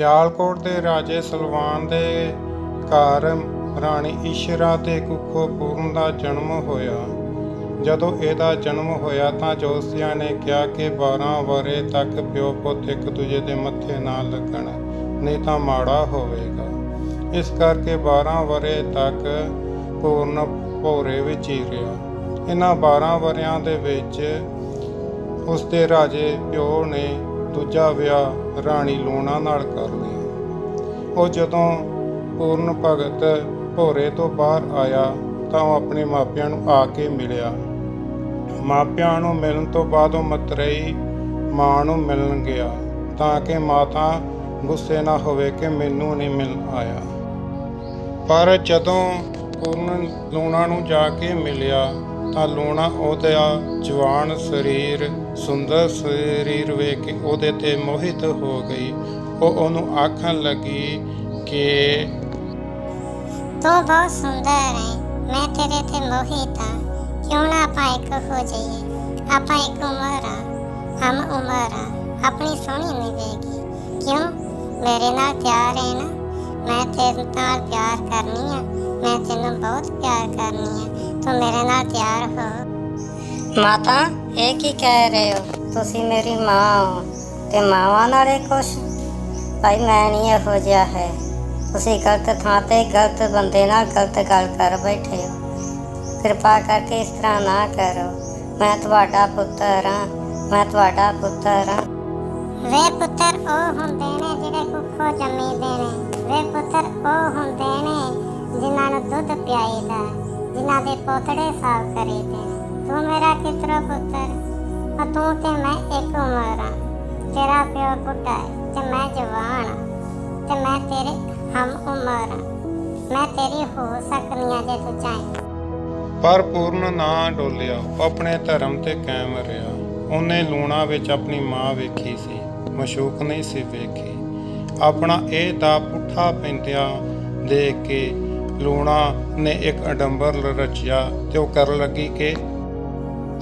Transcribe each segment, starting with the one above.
ਸਿਆਲਕੋਟ ਦੇ ਰਾਜੇ ਸਲਵਾਨ ਦੇ ਘਰ ਰਾਣੀ ਈਸ਼ਰਾ ਤੇ ਕੁੱਖੋ ਪੂਰਨ ਦਾ ਜਨਮ ਹੋਇਆ। ਜਦੋਂ ਇਹਦਾ ਜਨਮ ਹੋਇਆ ਤਾਂ ਜੋਤਸ਼ੀਆਂ ਨੇ ਕਿਹਾ ਕਿ 12 ਵਰੇ ਤੱਕ ਪਿਓ ਪੁੱਤ ਇੱਕ ਦੂਜੇ ਦੇ ਮੱਥੇ ਨਾ ਲੱਗਣ, ਨਹੀਂ ਤਾਂ ਮਾੜਾ ਹੋਵੇਗਾ। ਇਸ ਕਰਕੇ 12 ਵਰੇ ਤੱਕ ਪੂਰਨ ਭੋਰੇ ਵਿੱਚ ਹੀ ਰਿਹਾ। ਇਹਨਾਂ 12 ਵਰਿਆਂ ਦੇ ਵਿੱਚ ਉਸ ਦੇ ਰਾਜੇ ਪਿਓ ਨੇ ਦੂਜਾ ਵਿਆਹ ਰਾਣੀ ਲੂਣਾ ਨਾਲ ਕਰ ਲਿਆ ਉਹ ਜਦੋਂ ਪੂਰਨ ਭਗਤ ਭੋਰੇ ਤੋਂ ਬਾਹਰ ਆਇਆ ਤਾਂ ਉਹ ਆਪਣੇ ਮਾਪਿਆਂ ਨੂੰ ਆ ਕੇ ਮਿਲਿਆ। ਮਾਪਿਆਂ ਨੂੰ ਮਿਲਣ ਤੋਂ ਬਾਅਦ ਉਹ ਮਤਰੇਈ ਮਾਂ ਨੂੰ ਮਿਲਣ ਗਿਆ ਤਾਂ ਕਿ ਮਾਤਾ ਗੁੱਸੇ ਨਾ ਹੋਵੇ ਕਿ ਮੈਨੂੰ ਨਹੀਂ ਮਿਲ ਆਇਆ। ਪਰ ਜਦੋਂ ਪੂਰਨ ਲੂਣਾ ਨੂੰ ਜਾ ਕੇ ਮਿਲਿਆ ਤਾਂ ਲੂਣਾ ਉਹਦਾ ਜਵਾਨ ਸਰੀਰ, ਸੁੰਦਰ ਸਰੀਰ ਵੇਖ ਕੇ ਉਹਦੇ ਤੇ ਮੋਹਿਤ ਹੋ ਗਈ। ਉਹ ਉਹਨੂੰ ਆਖਣ ਲੱਗੀ ਕਿ ਤੂੰ ਬਹੁਤ ਸੁੰਦਰ ਹੈ ਮੈਂ ਤੇਰੇ ਤੇ ਮੋਹਿਤ ਹਾਂ ਕਿਉਂ ਨਾ ਆਪਾਂ ਇੱਕ ਹੋ ਜਾਈਏ? ਆਪਾਂ ਇੱਕ ਉਮਰ ਆ, ਹਮ ਉਮਰ ਆ, ਆਪਣੀ ਸੋਹਣੀ ਨਿਵੇਗੀ ਕਿਉਂ? ਮੇਰੇ ਨਾਲ ਪਿਆਰ ਹੈ ਨਾ। ਮੈਂ ਤੇਰੇ ਨਾਲ ਪਿਆਰ ਕਰਨੀ ਆ, ਮੈਂ ਤੈਨੂੰ ਬਹੁਤ ਪਿਆਰ ਕਰਨੀ ਆ। ਤੂੰ ਮੇਰੇ ਨਾਲ ਪਿਆਰ ਹੋ। ਮਾਤਾ, ਇਹ ਕੀ ਕਹਿ ਰਹੇ ਹੋ? ਤੁਸੀਂ ਮੇਰੀ ਮਾਂ ਹੋ ਤੇ ਮਾਵਾਂ ਨਾਲੇ ਕੁਛ? ਭਾਈ, ਮੈਂ ਨਹੀਂ ਇਹੋ ਜਿਹਾ ਹੈ। ਤੁਸੀਂ ਗਲਤ ਥਾਂ ਤੇ ਗਲਤ ਬੰਦੇ ਨਾਲ ਗਲਤ ਗੱਲ ਕਰ ਬੈਠੇ ਹੋ। ਕਿਰਪਾ ਕਰਕੇ ਇਸ ਤਰ੍ਹਾਂ ਨਾ ਕਰੋ। ਮੈਂ ਤੁਹਾਡਾ ਪੁੱਤਰ ਹਾਂ। ਮੈਂ ਤੁਹਾਡਾ ਪੁੱਤਰ ਹਾਂ। ਵੇ ਪੁੱਤਰ, ਉਹ ਹੁੰਦੇ ਨੇ ਜਿਹੜੇ ਕੁੱਖੋਂ ਜੰਮੀਦੇ ਨੇ। ਵੇ ਪੁੱਤਰ, ਉਹ ਹੁੰਦੇ ਨੇ ਜਿਨ੍ਹਾਂ ਨੂੰ ਦੁੱਧ ਪਿਆਈਦਾ। ਜਿਨ੍ਹਾਂ ਦੇ ਪੋਤੜੇ ਸਾਫ਼ ਕਰੀਦੇ ਨੇ ਤੂੰ ਮੇਰਾ ਕਿਤਰਾ ਪੁੱਤਰ ਆ ਤੇ ਮੈਂ ਇੱਕ ਉਮਰ ਤੇਰਾ ਪਿਓ ਬੁੱਢਾ ਹੈ ਤੇ ਮੈਂ ਜਵਾਨ ਤੇ ਮੈਂ ਤੇਰੇ ਹਮ ਉਮਰ ਮੈਂ ਤੇਰੀ ਹੋ ਸਕਦੀ ਆ ਜੇ ਤੂੰ ਚਾਹੇ ਪਰ ਪੂਰਨ ਨਾ ਡੋਲਿਆ ਆਪਣੇ ਧਰਮ ਤੇ ਕਾਇਮ ਰਿਹਾ ਉਹਨੇ ਲੂਣਾ ਵਿੱਚ ਆਪਣੀ ਮਾਂ ਵੇਖੀ ਸੀ ਮਸ਼ੂਕ ਨਹੀਂ ਸੀ ਵੇਖੀ ਆਪਣਾ ਇਹ ਦਾ ਪੁੱਠਾ ਪੈਂਦਿਆਂ ਦੇਖ ਕੇ ਲੂਣਾ ਨੇ ਇੱਕ ਅਡੰਬਰ ਰਚਿਆ ਤੇ ਉਹ ਕਰਨ ਲੱਗੀ ਕਿ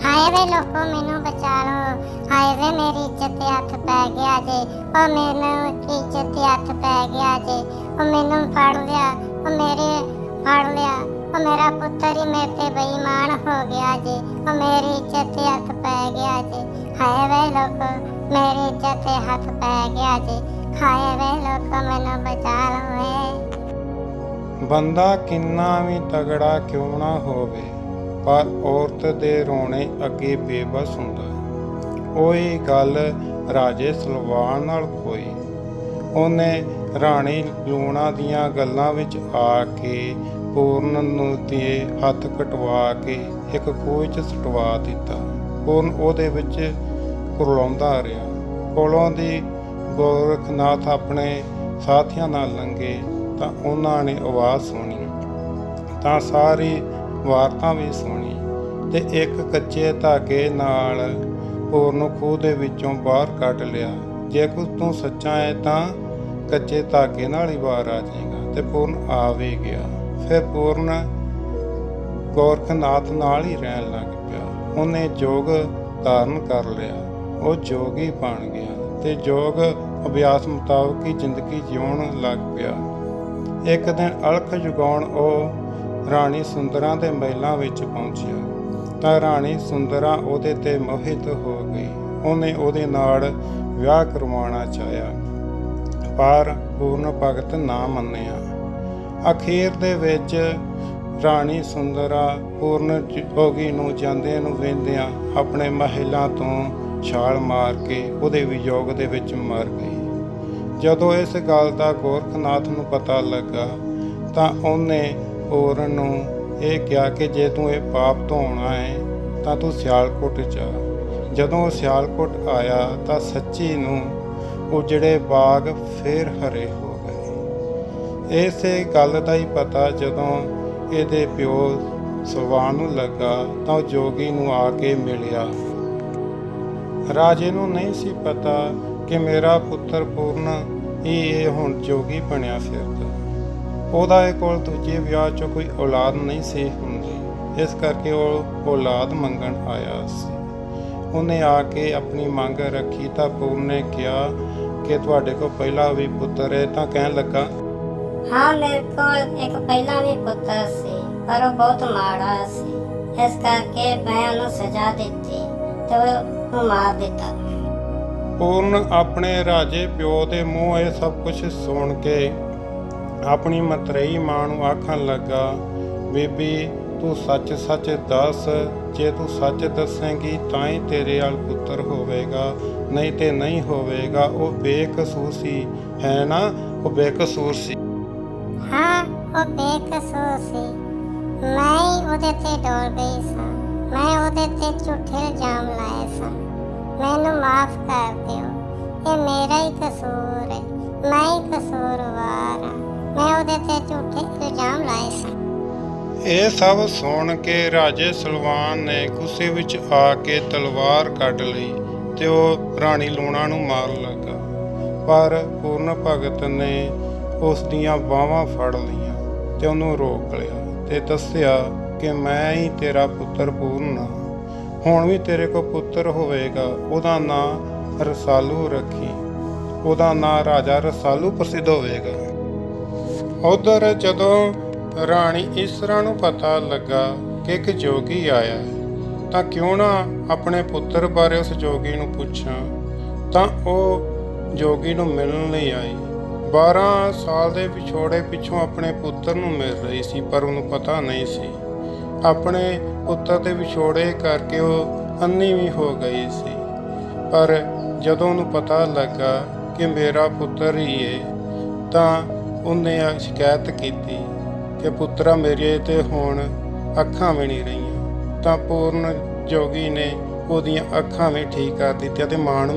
ਹਾਏ ਵੇ ਲੋਕੋ, ਮੈਨੂੰ ਬਚਾ ਲਓ ਹਾਏ ਵੇ ਮੇਰੀ ਇੱਜ਼ਤ ਤੇ ਹੱਥ ਪੈ ਗਿਆ ਜੇ। ਉਹ ਮੈਨੂੰ ਇੱਜ਼ਤ ਤੇ ਹੱਥ ਪੈ ਗਿਆ ਜੇ। ਉਹ ਮੈਨੂੰ ਫੜ ਲਿਆ ਉਹ ਮੇਰੇ ਫੜ ਲਿਆ। ਉਹ ਮੇਰਾ ਪੁੱਤਰ ਹੀ ਮੇਰੇ ਤੇ ਬੇਈਮਾਨ ਹੋ ਗਿਆ ਜੇ। ਉਹ ਮੇਰੀ ਇੱਜ਼ਤ ਤੇ ਹੱਥ ਪੈ ਗਿਆ ਜੇ। ਹਾਏ ਵੇ ਲੋਕੋ, ਮੇਰੀ ਇੱਜ਼ਤ ਤੇ ਹੱਥ ਪੈ ਗਿਆ ਜੇ। ਹਾਏ ਵੇ ਲੋਕੋ, ਮੈਨੂੰ ਬਚਾ ਲਓ ਏ ਬੰਦਾ ਕਿੰਨਾ ਵੀ ਤਗੜਾ ਕਿਉਂ ਨਾ ਹੋਵੇ, ਪਰ ਔਰਤ ਦੇ ਰੋਣੇ ਅੱਗੇ ਬੇਬਸ ਹੁੰਦਾ ਹੈ। ਉਹੀ ਗੱਲ ਰਾਜੇ ਸਲਵਾਨ ਨਾਲ ਹੋਈ। ਉਹਨੇ ਰਾਣੀ ਲੂਣਾ ਦੀਆਂ ਗੱਲਾਂ ਵਿੱਚ ਆ ਕੇ ਪੂਰਨ ਨੂੰ ਦੇ ਹੱਥ ਕਟਵਾ ਕੇ ਇੱਕ ਖੂਹ 'ਚ ਸਟਵਾ ਦਿੱਤਾ। ਪੂਰਨ ਉਹਦੇ ਵਿੱਚ ਕੁਰਲਾਉਂਦਾ ਰਿਹਾ। ਕੋਲੋਂ ਦੀ ਗੋਰਖਨਾਥ ਆਪਣੇ ਸਾਥੀਆਂ ਨਾਲ ਲੰਘੇ। ਤਾਂ ਉਹਨਾਂ ਨੇ ਆਵਾਜ਼ ਸੁਣੀ। ਤਾਂ ਸਾਰੀ ਵਾਰਤਾ ਵੀ ਸੁਣੀ ਤੇ ਇੱਕ ਕੱਚੇ ਧਾਗੇ ਨਾਲ ਪੂਰਨ ਖੂਹ ਦੇ ਵਿੱਚੋਂ ਬਾਹਰ ਕੱਢ ਲਿਆ। ਜੇ ਕੋ ਤੂੰ ਸੱਚਾ ਹੈ ਤਾਂ ਕੱਚੇ ਧਾਗੇ ਨਾਲ ਹੀ ਬਾਹਰ ਆ ਜਾਏਗਾ ਤੇ ਪੂਰਨ ਆ ਵੀ ਗਿਆ। ਫਿਰ ਪੂਰਨ ਗੋਰਖਨਾਥ ਨਾਲ ਹੀ ਰਹਿਣ ਲੱਗ ਪਿਆ। ਉਹਨੇ ਜੋਗ ਧਾਰਨ ਕਰ ਲਿਆ। ਉਹ ਜੋਗੀ ਬਣ ਗਿਆ ਤੇ ਜੋਗ ਅਭਿਆਸ ਮੁਤਾਬਕ ਹੀ ਜ਼ਿੰਦਗੀ ਜਿਉਣ ਲੱਗ ਪਿਆ। ਇੱਕ ਦਿਨ ਅਲਖ ਜੁਗਾਉਣ ਉਹ ਰਾਣੀ ਸੁੰਦਰਾਂ ਦੇ ਮਹਿਲਾਂ ਵਿੱਚ ਪਹੁੰਚਿਆ। ਤਾਂ ਰਾਣੀ ਸੁੰਦਰਾਂ ਉਹਦੇ ਤੇ ਮੋਹਿਤ ਹੋ ਗਈ। ਉਹਨੇ ਉਹਦੇ ਨਾਲ ਵਿਆਹ ਕਰਵਾਉਣਾ ਚਾਹਿਆ। ਪਰ ਪੂਰਨ ਭਗਤ ਨਾ ਮੰਨਿਆ। ਅਖੀਰ ਦੇ ਵਿੱਚ ਰਾਣੀ ਸੁੰਦਰਾ ਪੂਰਨ ਜੋਗੀ ਨੂੰ ਜਾਂਦੇ ਨੂੰ ਵੇਂਦਿਆਂ ਆਪਣੇ ਮਹਿਲਾਂ ਤੋਂ ਛਾਲ ਮਾਰ ਕੇ ਉਹਦੇ ਵਿਯੋਗ ਦੇ ਵਿੱਚ ਮਰ ਗਈ। ਜਦੋਂ ਇਸ ਗੱਲ ਦਾ ਗੋਰਖਨਾਥ ਨੂੰ ਪਤਾ ਲੱਗਾ ਤਾਂ ਉਹਨੇ ਪੂਰਨ ਨੂੰ ਇਹ ਕਿਹਾ ਕਿ ਜੇ ਤੂੰ ਇਹ ਪਾਪ ਧੋਣਾ ਹੈ ਤਾਂ ਤੂੰ ਸਿਆਲਕੋਟ ਜਾ। ਜਦੋਂ ਉਹ ਸਿਆਲਕੋਟ ਆਇਆ ਤਾਂ ਸੱਚੀ ਨੂੰ ਉਜੜੇ ਬਾਗ ਫੇਰ ਹਰੇ ਹੋ ਗਏ। ਇਸੇ ਗੱਲ ਦਾ ਹੀ ਪਤਾ ਜਦੋਂ ਇਹਦੇ ਪਿਓ ਸਲਵਾਨ ਨੂੰ ਲੱਗਾ ਤਾਂ ਉਹ ਜੋਗੀ ਨੂੰ ਆ ਕੇ ਮਿਲਿਆ। ਰਾਜੇ ਨੂੰ ਨਹੀਂ ਸੀ ਪਤਾ ਕਿ ਮੇਰਾ ਪੁੱਤਰ ਪੂਰਨ ਹੀ ਇਹ ਹੁਣ ਜੋਗੀ ਬਣਿਆ ਫਿਰਦਾ ਉਹਦਾ ਇਹ ਕੋਲ ਦੂਜੇ ਵਿਆਹ ਚੋਂ ਕੋਈ ਔਲਾਦ ਨਹੀਂ ਸੀ ਹੁੰਦੀ। ਇਸ ਕਰਕੇ ਉਹ ਔਲਾਦ ਮੰਗਣ ਆਇਆ ਸੀ। ਉਹਨੇ ਆ ਕੇ ਆਪਣੀ ਮੰਗ ਰੱਖੀ ਤਾਂ ਪੂਰਨ ਨੇ ਕਿਹਾ ਕਿ ਤੁਹਾਡੇ ਕੋਲ ਪਹਿਲਾਂ ਵੀ ਪੁੱਤਰ ਹੈ, ਤਾਂ ਕਹਿਣ ਲੱਗਾ, ਹਾਂ, ਮੇਰੇ ਕੋਲ ਇੱਕ ਪਹਿਲਾਂ ਵੀ ਪੁੱਤਰ ਸੀ, ਪਰ ਉਹ ਬਹੁਤ ਮਾੜਾ ਸੀ। ਇਸ ਕਰਕੇ ਮੈਂ ਉਹਨੂੰ ਸਜ਼ਾ ਦਿੱਤੀ ਤੇ ਉਹ ਮਾਰ ਦਿੱਤਾ। ਪੂਰਨ ਆਪਣੇ ਰਾਜੇ ਪਿਓ ਦੇ ਮੂੰਹ ਇਹ ਸਭ ਕੁਝ ਸੁਣ ਕੇ ਆਪਣੀ ਮਤਰੇਈ ਮਾਂ ਨੂੰ ਆਖਣ ਲੱਗਾ, ਬੀਬੀ, ਤੂੰ ਸੱਚ ਸੱਚ ਦੱਸ, ਜੇ ਤੂੰ ਸੱਚ ਦੱਸੇਂਗੀ ਤਾਂ ਹੀ ਤੇਰੇ ਨਾਲ ਪੁੱਤਰ ਹੋਵੇਗਾ, ਨਹੀਂ ਤੇ ਨਹੀਂ ਹੋਵੇਗਾ। ਉਹ ਬੇਕਸੂਰ ਸੀ। ਹੈ ਨਾ? ਉਹ ਬੇਕਸੂਰ ਸੀ। ਹਾਂ, ਉਹ ਬੇਕਸੂਰ ਸੀ। ਮੈਂ ਉਹਦੇ ਤੇ ਡੋਲ ਗਈ ਸਾਂ। ਮੈਂ ਉਹਦੇ ਤੇ ਝੂਠੇ ਇਲਜ਼ਾਮ ਲਾਏ ਸਨ ਮੈਨੂੰ ਮਾਫ ਕਰ ਦਿਓ। ਇਹ ਮੇਰਾ ਹੀ ਕਸੂਰ ਹੈ। ਮੈਂ ਹੀ ਕਸੂਰਵਾਰ ਹਾਂ। ਮੈਂ ਉਹਦੇ ਤੇ ਝੂਠੇ ਇਲਜ਼ਾਮ ਲਾਏ ਸਨ। ਇਹ ਸਭ ਸੁਣ ਕੇ ਰਾਜੇ ਸਲਵਾਨ ਨੇ ਗੁੱਸੇ ਵਿੱਚ ਆ ਕੇ ਤਲਵਾਰ ਕੱਢ ਲਈ ਤੇ ਉਹ ਰਾਣੀ ਲੂਣਾ ਨੂੰ ਮਾਰਨ ਲੱਗਾ। ਪਰ ਪੂਰਨ ਭਗਤ ਨੇ ਉਸ ਦੀਆਂ ਬਾਹਾਂ ਫੜ ਲਈਆਂ ਤੇ ਉਹਨੂੰ ਰੋਕ ਲਿਆ ਤੇ ਦੱਸਿਆ ਕਿ ਮੈਂ ਹੀ ਤੇਰਾ ਪੁੱਤਰ ਪੂਰਨ ਹਾਂ। ਹੁਣ ਵੀ ਤੇਰੇ ਕੋ ਪੁੱਤਰ ਹੋਵੇਗਾ, ਉਹਦਾ ਨਾਂ ਰਸਾਲੂ ਰੱਖੀ। ਉਹਦਾ ਨਾਂ ਰਾਜਾ ਰਸਾਲੂ ਪ੍ਰਸਿੱਧ ਹੋਵੇਗਾ। ਉਧਰ ਜਦੋਂ ਰਾਣੀ ਇਸਰਾ ਨੂੰ ਪਤਾ ਲੱਗਾ ਕਿ ਇੱਕ ਜੋਗੀ ਆਇਆ, ਤਾਂ ਕਿਉਂ ਨਾ ਆਪਣੇ ਪੁੱਤਰ ਬਾਰੇ ਉਸ ਜੋਗੀ ਨੂੰ ਪੁੱਛਾਂ। ਤਾਂ ਉਹ ਜੋਗੀ ਨੂੰ ਮਿਲਣ ਲਈ ਆਈ। 12 ਸਾਲ ਦੇ ਵਿਛੋੜੇ ਪਿੱਛੋਂ ਆਪਣੇ ਪੁੱਤਰ ਨੂੰ ਮਿਲ ਰਹੀ ਸੀ, ਪਰ ਉਹਨੂੰ ਪਤਾ ਨਹੀਂ ਸੀ। ਆਪਣੇ ਪੁੱਤਰ ਦੇ ਵਿਛੋੜੇ ਕਰਕੇ ਉਹ ਅੰਨੀ ਵੀ ਹੋ ਗਈ ਸੀ। ਪਰ ਜਦੋਂ ਉਹਨੂੰ ਪਤਾ ਲੱਗਾ ਕਿ ਮੇਰਾ ਪੁੱਤਰ ਹੀ ਹੈ ਤਾਂ ਉਹਨੇ ਸ਼ਿਕਾਇਤ ਕੀਤੀ ਕਿ ਪੁੱਤਰਾ ਮੇਰੇ ਤੇ ਹੁਣ ਅੱਖਾਂ ਵੀ ਨਹੀਂ ਰਹੀਆਂ। ਤਾਂ ਪੂਰਨ ਜੋਗੀ ਨੇ ਉਹਦੀਆਂ ਅੱਖਾਂ ਵੀ ਠੀਕ ਕਰ ਦਿੱਤੀਆਂ ਤੇ ਮਾਂ ਨੂੰ